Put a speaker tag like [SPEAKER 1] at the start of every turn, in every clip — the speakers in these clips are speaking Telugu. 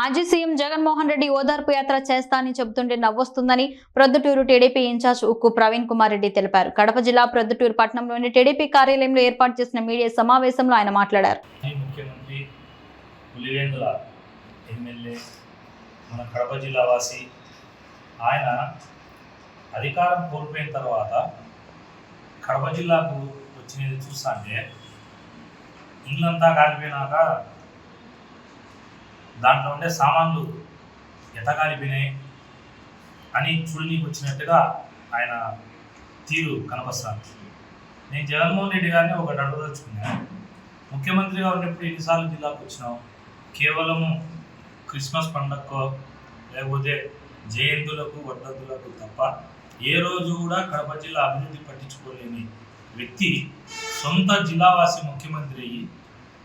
[SPEAKER 1] మాజీ సీఎం జగన్మోహన్ రెడ్డి ఓదార్పు యాత్ర చేస్తానని చెబుతుంటే నవ్వొస్తుందని ప్రొద్దుటూరు టీడీపీ ఇన్ఛార్జ్ ఉక్కు ప్రవీణ్ కుమార్ రెడ్డి తెలిపారు. కడప జిల్లా ప్రొద్దుటూరు పట్టణంలోని టీడీపీ కార్యాలయంలో ఏర్పాటు చేసిన మీడియా సమావేశంలో ఆయన మాట్లాడారు.
[SPEAKER 2] ఎమ్మెల్యే మన కడప జిల్లా వాసి ఆయన అధికారం కోల్పోయిన తర్వాత కడప జిల్లాకు వచ్చినది చూస్తుంటే ఇల్లంతా కాలిపోయినాక దాంట్లో ఉండే సామాన్లు ఎతగాలిపోయినాయి అని చూడనీకి వచ్చినట్టుగా ఆయన తీరు కనపస్తాను నేను జగన్మోహన్ రెడ్డి గారిని ఒకటి అడగదలుచుకున్నాను ముఖ్యమంత్రిగా ఉన్నప్పుడు ఎన్నిసార్లు జిల్లాకు వచ్చినావు? కేవలము క్రిస్మస్ పండగకో లేకపోతే జయంతులకు వర్ధంతులకు తప్ప ఏ రోజు కూడా కడప జిల్లా అభివృద్ధి పట్టించుకోలేని వ్యక్తి సొంత జిల్లావాసి ముఖ్యమంత్రి అయ్యి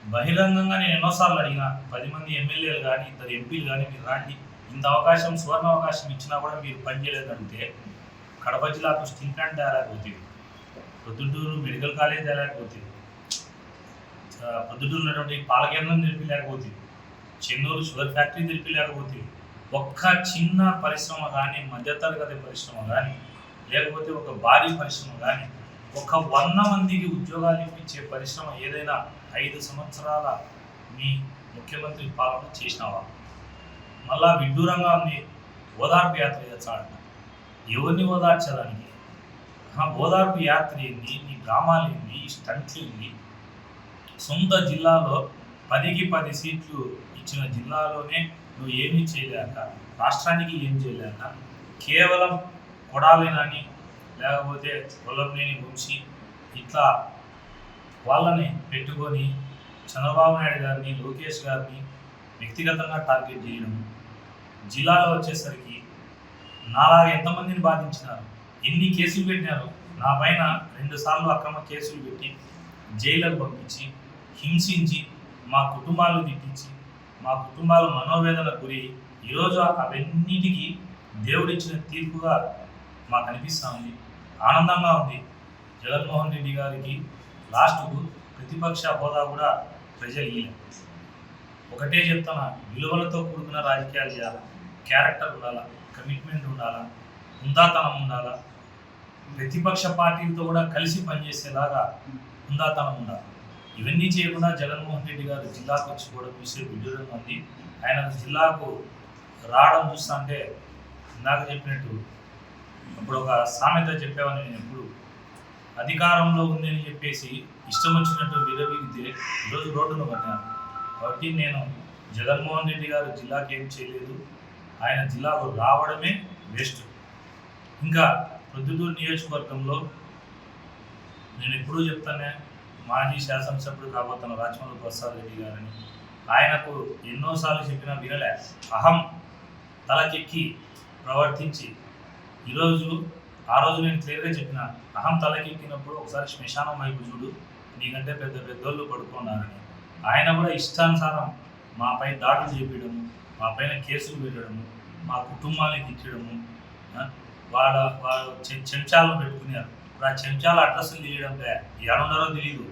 [SPEAKER 2] బహిరంగంగా నేను ఎన్నోసార్లు అడిగిన పది మంది ఎమ్మెల్యేలు కానీ ఇద్దరు ఎంపీలు కానీ మీరు రాండి. ఇంత అవకాశం సువర్ణ అవకాశం ఇచ్చినా కూడా మీరు పనిచేయలేదంటే కడప జిల్లాకు స్టీల్ ప్లాంట్ తేలేకపోతుంది. ప్రొద్దుటూరు మెడికల్ కాలేజ్ తేలేకపోతుంది. ఆ, ప్రొద్దుటూరు ఉన్నటువంటి పాలకేంద్రం తెలిపలేకపోతుంది చెన్నూరు షుగర్ ఫ్యాక్టరీ తెలిపలేకపోతుంది ఒక్క చిన్న పరిశ్రమ కానీ మధ్యతరగతి పరిశ్రమ కానీ లేకపోతే ఒక భారీ పరిశ్రమ కానీ ఒక వంద మందికి ఉద్యోగాలు ఇప్పించే పరిశ్రమ ఏదైనా ఐదు సంవత్సరాల మీ ముఖ్యమంత్రి పాలన చేసినావా? మళ్ళా విడ్డూరంగా ఉంది ఓదార్పు యాత్ర చేస్తాడంట. ఎవరిని ఓదార్చడానికి? ఆ ఓదార్పు యాత్ర ఏంది? నీ గ్రామాలు ఏంది? ఈ స్టంట్లు ఏంది? సొంత జిల్లాలో పదికి పది సీట్లు ఇచ్చిన జిల్లాలోనే నువ్వు ఏమీ చేయలేక రాష్ట్రానికి ఏం చేయలేక కేవలం కొడాలేనని లేకపోతే కొల్లంనేని వంశీ ఇట్లా వాళ్ళని పెట్టుకొని చంద్రబాబు నాయుడు గారిని లోకేష్ గారిని వ్యక్తిగతంగా టార్గెట్ చేయడం. జిల్లాలో వచ్చేసరికి నాలాగ ఎంతమందిని బాధించినారు? ఎన్ని కేసులు పెట్టినారు? నా పైన రెండుసార్లు అక్రమ కేసులు పెట్టి జైలుకు పంపించి హింసించి మా కుటుంబాలను తిట్టించి మా కుటుంబాలు మనోవేదనకు గురి ఈరోజు అవన్నిటికీ దేవుడిచ్చిన తీర్పుగా మాకు అనిపిస్తూ ఉంది. ఆనందంగా ఉంది. జగన్మోహన్ రెడ్డి గారికి లాస్ట్కు ప్రతిపక్ష హోదా కూడా ప్రజలు ఇయ్యలేదు ఒకటే చెప్తున్న విలువలతో కూడుకున్న రాజకీయాలు చేయాలి? క్యారెక్టర్ ఉండాలా? కమిట్మెంట్ ఉండాలా? ఉందాతనం ఉండాలా? ప్రతిపక్ష పార్టీలతో కూడా కలిసి పనిచేసేలాగా ఉందాతనం ఉండాలి? ఇవన్నీ చేయకుండా జగన్మోహన్ రెడ్డి గారు జిల్లాకు వచ్చి కూడా చూసే విడ్డూరంగా ఉంది. ఆయన జిల్లాకు రావడం చూస్తుంటే ఇందాక చెప్పినట్టు ఇప్పుడు ఒక సామెత చెప్పేవాడిని నేను ఎప్పుడు. అధికారంలో ఉంది అని చెప్పేసి ఇష్టం వచ్చినట్టు విరవీగితే ఈరోజు రోడ్డును పడ్డాను. కాబట్టి నేను జగన్మోహన్ రెడ్డి గారు జిల్లాకి ఏం చేయలేదు. ఆయన జిల్లాకు రావడమే బెస్ట్ ఇంకా ప్రొద్దుటూరు నియోజకవర్గంలో నేను ఎప్పుడూ చెప్తానే మాజీ శాసనసభ్యుడు కాబోతున్న రాజమౌళి ప్రసాద్ రెడ్డి గారని. ఆయనకు ఎన్నోసార్లు చెప్పినా వినలే. అహం తలకెక్కి ప్రవర్తించి ఈరోజు ఆ రోజు నేను క్లియర్గా చెప్పిన అహం తలకెక్కినప్పుడు ఒకసారి శ్మశానం వైపు చూడు నీకంటే పెద్ద పెద్దోళ్ళు పడుకున్నారని. ఆయన కూడా ఇష్టానుసారం మాపై దాడులు చేపించడము మా పైన కేసులు పెట్టడము మా కుటుంబాన్ని తిట్టడము వాళ్ళ వాళ్ళ చె- చెంచాలను పెట్టుకున్నారు ఇప్పుడు ఆ చెంచాల అడ్రస్లు తెలియడం లే ఎక్కడున్నారో తెలియదు